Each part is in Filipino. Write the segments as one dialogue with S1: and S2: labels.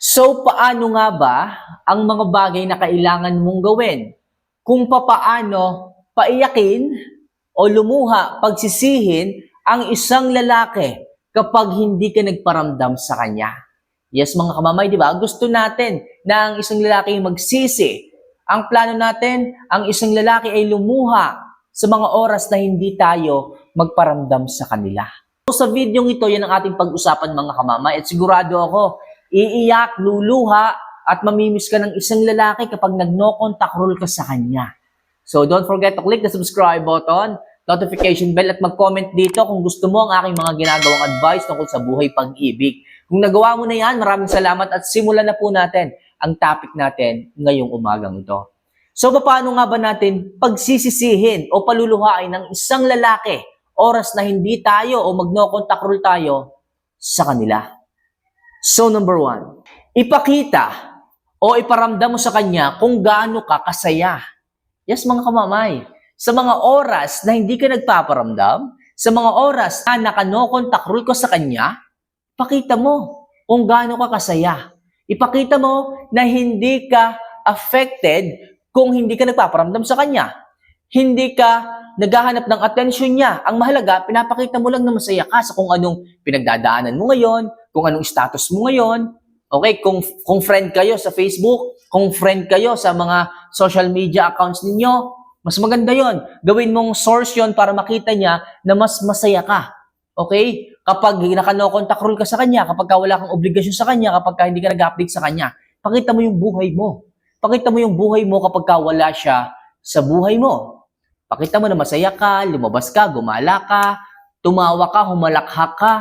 S1: So, paano nga ba ang mga bagay na kailangan mong gawin? Kung papaano paiyakin o lumuha, pagsisihin ang isang lalaki kapag hindi ka nagparamdam sa kanya. Yes, mga kamamay, di ba? Gusto natin na ang isang lalaki magsisi. Ang plano natin, ang isang lalaki ay lumuha sa mga oras na hindi tayo magparamdam sa kanila. So, sa video ito, yan ang ating pag-usapan mga kamamay. At sigurado ako, iiyak, luluha, at mamimiss ka ng isang lalaki kapag nag-no contact rule ka sa kanya. So don't forget to click the subscribe button, notification bell, at mag-comment dito kung gusto mo ang aking mga ginagawang advice tungkol sa buhay pag-ibig. Kung nagawa mo na yan, maraming salamat at simulan na po natin ang topic natin ngayong umagang ito. So paano nga ba natin pagsisisihin o paluluhain ng isang lalaki oras na hindi tayo o mag-no contact rule tayo sa kanila? So number one, ipakita o iparamdam mo sa kanya kung gaano ka kasaya. Yes, mga kamamay. Sa mga oras na hindi ka nagpaparamdam, sa mga oras na naka-no contact rule ko sa kanya, pakita mo kung gaano ka kasaya. Ipakita mo na hindi ka affected kung hindi ka nagpaparamdam sa kanya. Hindi ka naghahanap ng attention niya. Ang mahalaga, pinapakita mo lang na masaya ka sa kung anong pinagdadaanan mo ngayon, kung anong status mo ngayon. Okay, kung, kung friend kayo sa Facebook, kung friend kayo sa mga social media accounts ninyo, mas maganda yon. Gawin mong source yon para makita niya na mas masaya ka. Okay? Kapag naka-no contact rule ka sa kanya, kapag ka wala kang obligasyon sa kanya, kapag ka hindi ka nag-update sa kanya, pakita mo yung buhay mo. Pakita mo yung buhay mo kapag ka wala siya sa buhay mo. Pakita mo na masaya ka, lumabas ka, gumala ka, tumawa ka, humalakhak ka.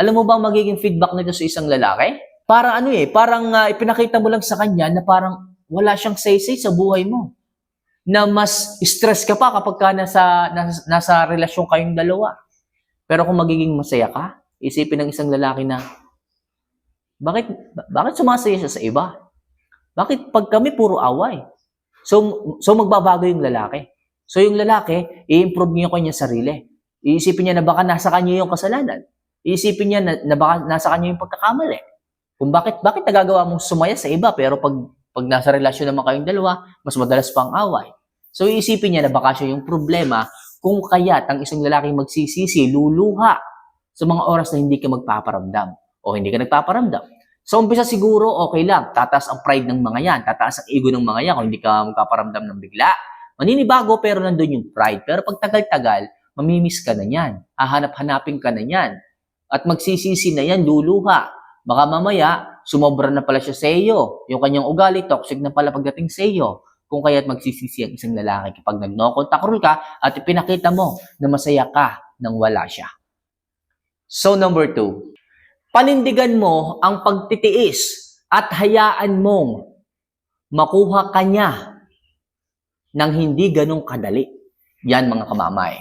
S1: Alam mo ba ang magiging feedback nito sa isang lalaki? Parang ano eh, parang uh, ipinakita mo lang sa kanya na parang wala siyang say-say sa buhay mo. Na mas stress ka pa kapag ka nasa, nasa, nasa relasyon kayong dalawa. Pero kung magiging masaya ka, isipin ng isang lalaki na, bakit, bakit sumasaya siya sa iba? Bakit pag kami puro away? So, so magbabago yung lalaki. So yung lalaki, i-improve niya kanya sarili. Iisipin niya na baka nasa kanya yung kasalanan. Iisipin niya na, na baka nasa kanya yung pagkakamali. Kung bakit bakit nagagawa mong sumaya sa iba pero pag pag nasa relasyon naman kayong dalawa, mas madalas pang away. So iisipin niya na baka siya yung problema kung kaya't ang isang lalaki magsisisi, luluha sa mga oras na hindi ka magpaparamdam o hindi ka nagpaparamdam. So umpisa siguro okay lang, tataas ang pride ng mga yan, tataas ang ego ng mga yan kung hindi ka magpaparamdam ng bigla. Maninibago pero nandun yung pride. Pero pag tagal-tagal, mamimiss ka na yan. Hahanap-hanapin ka na yan. At magsisisi na yan, luluha. Baka mamaya, sumobra na pala siya sa iyo. Yung kanyang ugali, toxic na pala pagdating sa iyo. Kung kaya't magsisisi ang isang lalaki kapag nag-no contact rule ka at ipinakita mo na masaya ka nang wala siya. So number two, panindigan mo ang pagtitiis at hayaan mong makuha kanya ng hindi ganong kadali. Yan mga kamamay.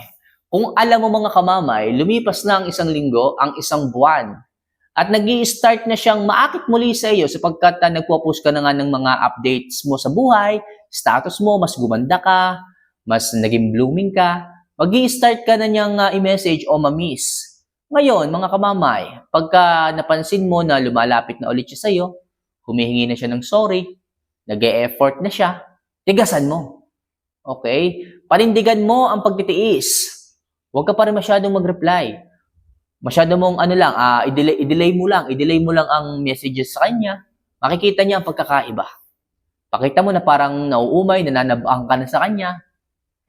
S1: Kung alam mo mga kamamay, lumipas na ang isang linggo, ang isang buwan, at nag start na siyang maakit muli sa iyo sapagkat uh, nagpo-post ka na nga ng mga updates mo sa buhay, status mo, mas gumanda ka, mas naging blooming ka, mag start ka na niyang uh, i-message o ma-miss. Ngayon, mga kamamay, pagka napansin mo na lumalapit na ulit siya sa iyo, humihingi na siya ng sorry, nag effort na siya, tigasan mo. Okay? Panindigan mo ang pagtitiis. Huwag ka pa rin masyadong mag-reply masyado mong ano lang, uh, i-delay, i-delay mo lang, i-delay mo lang ang messages sa kanya, makikita niya ang pagkakaiba. Pakita mo na parang nauumay, nananabang ka na sa kanya.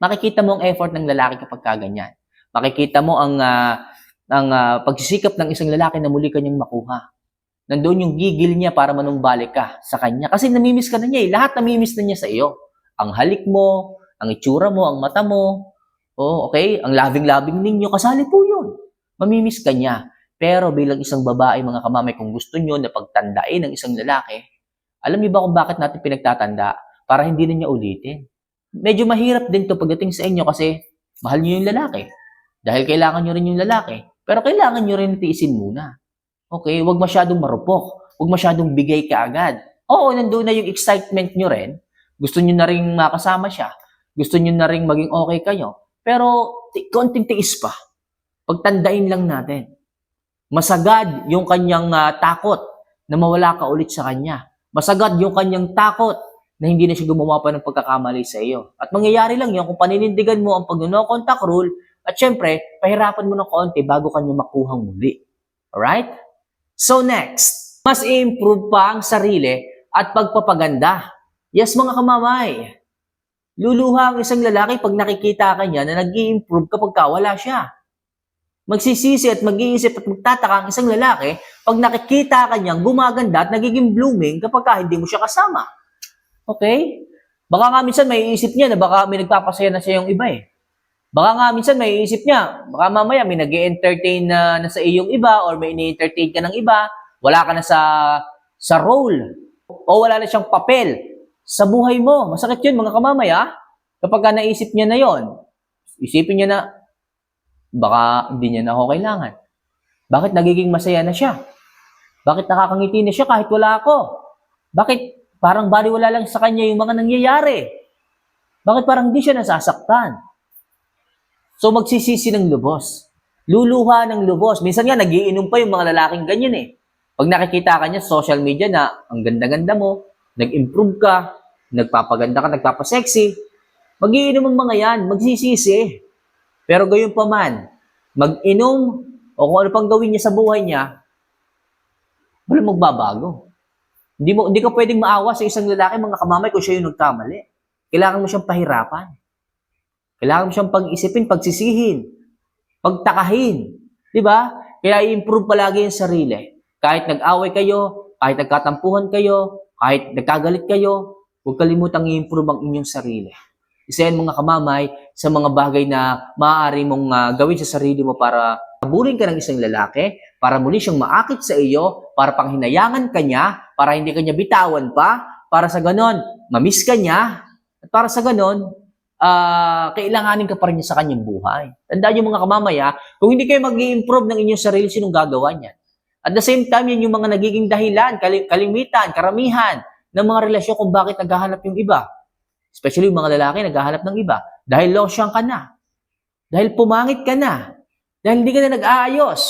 S1: Makikita mo ang effort ng lalaki kapag kaganyan. Makikita mo ang, uh, ang uh, pagsisikap ng isang lalaki na muli kanyang makuha. Nandoon yung gigil niya para manumbalik ka sa kanya. Kasi namimiss ka na niya eh. Lahat namimiss na niya sa iyo. Ang halik mo, ang itsura mo, ang mata mo. Oh, okay? Ang loving-loving ninyo, kasali po yun mamimiss ka niya. Pero bilang isang babae, mga kamamay, kung gusto nyo na pagtandain ng isang lalaki, alam niyo ba kung bakit natin pinagtatanda? Para hindi na niya ulitin. Medyo mahirap din to pagdating sa inyo kasi mahal niyo yung lalaki. Dahil kailangan niyo rin yung lalaki. Pero kailangan niyo rin tiisin muna. Okay? Huwag masyadong marupok. Huwag masyadong bigay ka agad. Oo, nandoon na yung excitement niyo rin. Gusto niyo na rin makasama siya. Gusto niyo na rin maging okay kayo. Pero konting tiis pa pagtandain lang natin. Masagad yung kanyang uh, takot na mawala ka ulit sa kanya. Masagad yung kanyang takot na hindi na siya gumawa pa ng pagkakamali sa iyo. At mangyayari lang yun kung paninindigan mo ang pag no contact rule at syempre, pahirapan mo ng konti bago kanya makuhang muli. Alright? So next, mas i-improve pa ang sarili at pagpapaganda. Yes, mga kamamay. Luluha ang isang lalaki pag nakikita ka niya na nag improve kapag ka wala siya. Magsisisi at mag-iisip at magtataka ang isang lalaki pag nakikita ka niyang gumaganda at nagiging blooming kapag ka hindi mo siya kasama. Okay? Baka nga minsan may iisip niya na baka may nagpapasaya na siya yung iba eh. Baka nga minsan may iisip niya, baka mamaya may nag entertain na, na sa iyong iba or may ini-entertain ka ng iba, wala ka na sa sa role o wala na siyang papel sa buhay mo. Masakit yun mga kamamaya kapag ka naisip niya na yon. Isipin niya na baka hindi niya na ako kailangan. Bakit nagiging masaya na siya? Bakit nakakangiti na siya kahit wala ako? Bakit parang baliwala lang sa kanya yung mga nangyayari? Bakit parang hindi siya nasasaktan? So magsisisi ng lubos. Luluha ng lubos. Minsan nga nagiinom pa yung mga lalaking ganyan eh. Pag nakikita ka niya sa social media na ang ganda-ganda mo, nag-improve ka, nagpapaganda ka, nagpapasexy, magiinom ang mga yan, magsisisi. Pero gayon pa man, mag-inom o kung ano pang gawin niya sa buhay niya, walang magbabago. Hindi mo hindi ka pwedeng maawa sa isang lalaki mga kamamay kung siya yung nagkamali. Kailangan mo siyang pahirapan. Kailangan mo siyang pag-isipin, pagsisihin, pagtakahin. Di ba? Kaya i-improve palagi yung sarili. Kahit nag-away kayo, kahit nagkatampuhan kayo, kahit nagkagalit kayo, huwag kalimutang i-improve ang inyong sarili. Isa mga kamamay sa mga bagay na maaari mong ah, gawin sa sarili mo para habulin ka ng isang lalaki, para muli siyang maakit sa iyo, para panghinayangan ka niya, para hindi ka niya bitawan pa, para sa ganon, mamiss ka niya, at para sa ganon, ah kailanganin ka pa rin niya sa kanyang buhay. Tandaan niyo mga kamamaya, kung hindi kayo mag improve ng inyong sarili, sinong gagawa niyan? At the same time, yan yung mga nagiging dahilan, kali- kalimitan, karamihan ng mga relasyon kung bakit naghahanap yung iba. Especially yung mga lalaki naghahanap ng iba. Dahil losyang ka na. Dahil pumangit ka na. Dahil hindi ka na nag-aayos.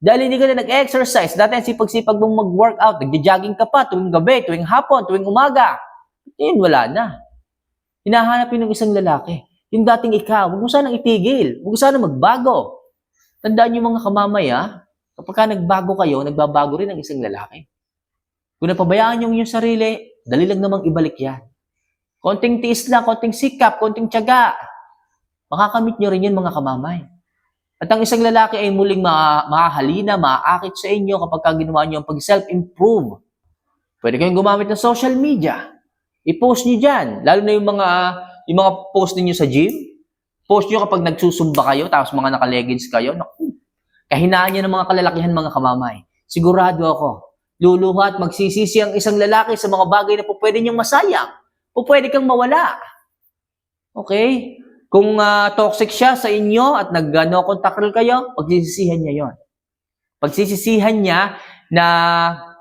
S1: Dahil hindi ka na nag-exercise. Dati ang sipag-sipag mong mag-workout. Nagja-jogging ka pa tuwing gabi, tuwing hapon, tuwing umaga. Yun, wala na. Hinahanap yun ng isang lalaki. Yung dating ikaw, huwag mo sanang itigil. Huwag mo sanang magbago. Tandaan niyo mga kamamaya, kapag ka nagbago kayo, nagbabago rin ang isang lalaki. Kung napabayaan inyong sarili, dali lang namang ibalik yan. Konting tiis lang, konting sikap, konting tiyaga. Makakamit niyo rin yun mga kamamay. At ang isang lalaki ay muling ma mahahalina, maaakit sa inyo kapag ka ginawa niyo ang pag-self-improve. Pwede kayong gumamit ng social media. I-post niyo dyan. Lalo na yung mga, yung mga post niyo sa gym. Post niyo kapag nagsusumba kayo, tapos mga naka-leggings kayo. Naku, kahinaan niyo ng mga kalalakihan mga kamamay. Sigurado ako, luluha at magsisisi ang isang lalaki sa mga bagay na po pwede niyang masayang. Po pwede kang mawala. Okay? Kung ah, toxic siya sa inyo at nag ah, no contact kayo, pagsisisihan niya yon. Pagsisisihan niya na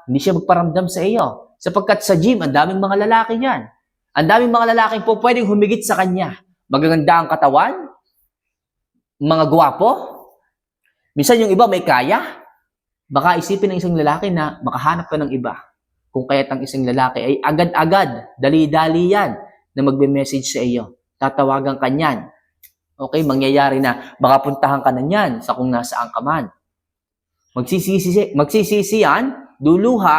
S1: hindi siya magparamdam sa iyo. Sapagkat sa gym, ang daming mga lalaki niyan. Ang daming mga lalaki po pwedeng humigit sa kanya. Magaganda ang katawan, mga gwapo. Minsan yung iba may kaya. Baka isipin ng isang lalaki na makahanap ka ng iba. Kung kaya't ang isang lalaki ay agad-agad, dali-dali yan na magbe-message sa iyo. Tatawagan ka niyan. Okay, mangyayari na baka puntahan ka na niyan sa kung nasaan ka man. Magsisisi, magsisisi yan, duluha,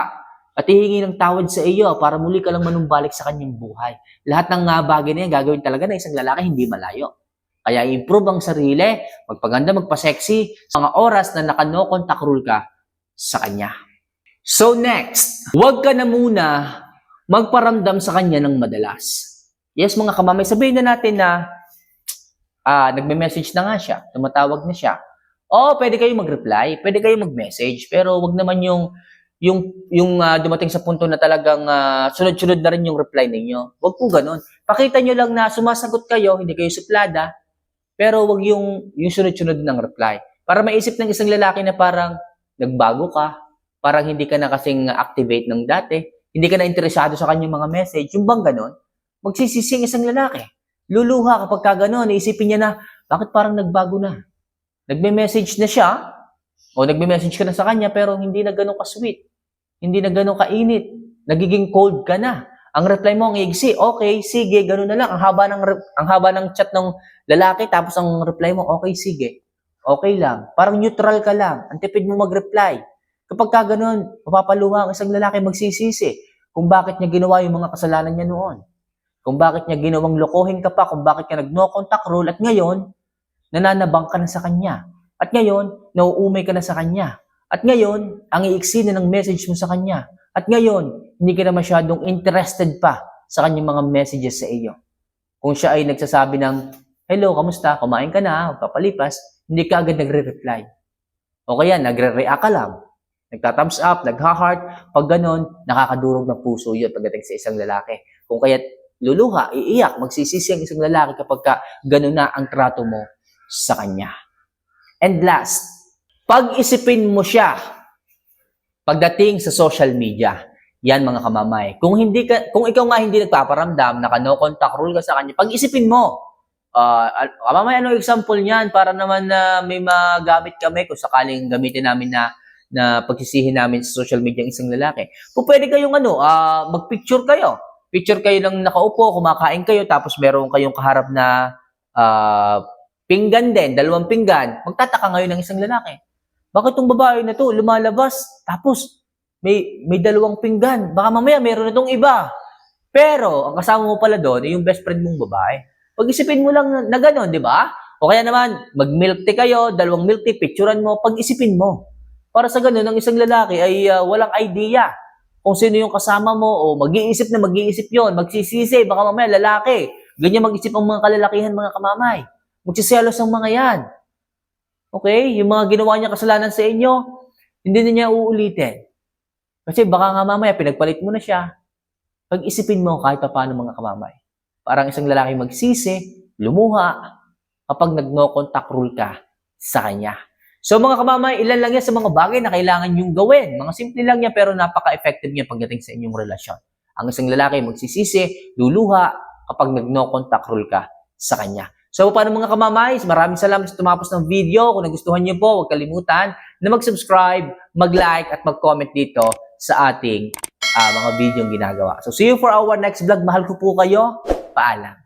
S1: at hihingi ng tawad sa iyo para muli ka lang manumbalik sa kanyang buhay. Lahat ng uh, bagay na yan gagawin talaga ng isang lalaki hindi malayo. Kaya improve ang sarili, magpaganda, magpa-sexy, sa mga oras na naka-no contact rule ka sa kanya. So next, huwag ka na muna magparamdam sa kanya ng madalas. Yes, mga kamamay, sabihin na natin na ah, nagme-message na nga siya, tumatawag na siya. Oo, pwede kayo mag-reply, pwede kayo mag-message, pero wag naman yung yung yung ah, dumating sa punto na talagang ah, sunod-sunod na rin yung reply ninyo. Wag po ganun. Pakita nyo lang na sumasagot kayo, hindi kayo suplada, pero wag yung yung sunod-sunod ng reply. Para maisip ng isang lalaki na parang nagbago ka, parang hindi ka na kasing activate ng dati, hindi ka na interesado sa kanyang mga message, yung bang ganun, magsisisi ang isang lalaki. Luluha kapag ka ganun, iisipin niya na, bakit parang nagbago na? Nagme-message na siya, o nagme-message ka na sa kanya, pero hindi na ganun ka-sweet. Hindi na ganun kainit. Nagiging cold ka na. Ang reply mo, ang iksi, okay, sige, ganun na lang. Ang haba ng, ang haba ng chat ng lalaki, tapos ang reply mo, okay, sige. Okay lang. Parang neutral ka lang. Ang tipid mo mag-reply. Kapag ka ganun, mapapaluha ang isang lalaki magsisisi kung bakit niya ginawa yung mga kasalanan niya noon. Kung bakit niya ginawang lokohin ka pa, kung bakit ka nag-no contact rule, at ngayon, nananabang ka na sa kanya. At ngayon, nauumay ka na sa kanya. At ngayon, ang iiksi na ng message mo sa kanya. At ngayon, hindi ka na masyadong interested pa sa kanyang mga messages sa iyo. Kung siya ay nagsasabi ng, Hello, kamusta? Kumain ka na, papalipas, hindi ka agad nagre-reply. O kaya, nagre-react ka lang. Nagta-thumbs up, nagha-heart. Pag ganon, nakakadurog ng puso yun pagdating sa isang lalaki. Kung kaya luluha, iiyak, magsisisi ang isang lalaki kapag ka ganon na ang trato mo sa kanya. And last, pag-isipin mo siya pagdating sa social media. Yan mga kamamay. Kung hindi ka kung ikaw nga hindi nagpaparamdam, naka no contact rule ka sa kanya, pag-isipin mo. Uh, kamamay ano example niyan para naman na may magamit kami kung sakaling gamitin namin na na pagsisihin namin sa social media ang isang lalaki. Kung pwede kayong ano, ah, mag-picture kayo. Picture kayo lang nakaupo, kumakain kayo, tapos meron kayong kaharap na ah, pinggan din, dalawang pinggan. Magtataka ngayon ng isang lalaki. Bakit tong babae na to lumalabas tapos may may dalawang pinggan? Baka mamaya meron na tong iba. Pero ang kasama mo pala doon yung best friend mong babae. Pag-isipin mo lang na, gano'n, di ba? O kaya naman, mag-milk tea kayo, dalawang milk tea, picturean mo, pag-isipin mo. Para sa ganun, ang isang lalaki ay uh, walang idea kung sino yung kasama mo o mag-iisip na mag-iisip yon magsisisi, baka mamaya lalaki. Ganyan mag-isip ang mga kalalakihan, mga kamamay. Magsiselos ang mga yan. Okay? Yung mga ginawa niya kasalanan sa inyo, hindi na niya uulitin. Kasi baka nga mamaya, pinagpalit mo na siya. Pag-isipin mo kahit pa paano mga kamamay. Parang isang lalaki magsisi, lumuha, kapag nag-no contact rule ka sa kanya. So mga kamamay, ilan lang yan sa mga bagay na kailangan yung gawin. Mga simple lang yan pero napaka-effective yan pagdating sa inyong relasyon. Ang isang lalaki magsisisi, luluha kapag nag-no contact rule ka sa kanya. So paano mga kamamay, maraming salamat sa tumapos ng video. Kung nagustuhan niyo po, huwag kalimutan na mag-subscribe, mag-like at mag-comment dito sa ating ah, mga video ginagawa. So see you for our next vlog. Mahal ko po kayo. Paalam.